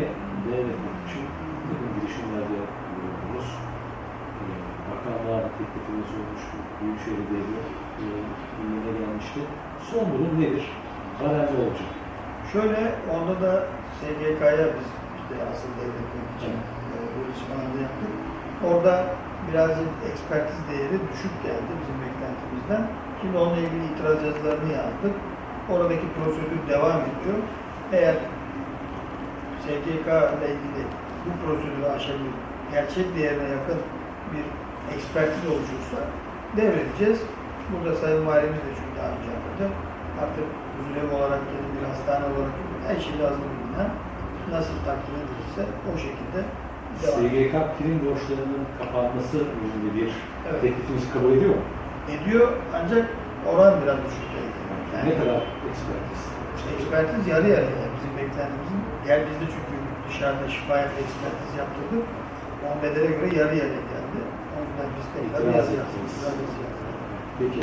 Hani devletmek için takım girişimlerde bulundunuz. Ee, Bakanlığa bir teklifiniz olmuştu. Büyükşehir Belediye e, gündeme gelmişti. Son durum nedir? Barajı olacak. Şöyle onda da SGK'ya biz işte asıl devletmek için e, bu işmanı yaptık. Orada birazcık ekspertiz değeri düşük geldi bizim beklentimizden. Şimdi onunla ilgili itiraz yazılarını yazdık. Oradaki prosedür devam ediyor. Eğer SGK ile ilgili bu prosedürü aşabilir, gerçek değerine yakın bir ekspertiz oluşursa devredeceğiz. Burada Sayın Valimiz de çünkü daha önce yaptı. Artık huzur olarak yeni bir hastane olarak her şey hazır bilinen nasıl takdim edilirse o şekilde devam SGK prim borçlarının kapanması yönünde bir Evet. teklifinizi kabul ediyor mu? ediyor ancak oran biraz düşük. Yani Ne kadar ekspertiz? ekspertiz yarı yarıya yani bizim beklentimizin. Gel biz de çünkü dışarıda şifayet ekspertiz yaptırdık. Bedele göre yarı yarıya geldi. O yüzden biz tekrar yazı yaptık. Peki.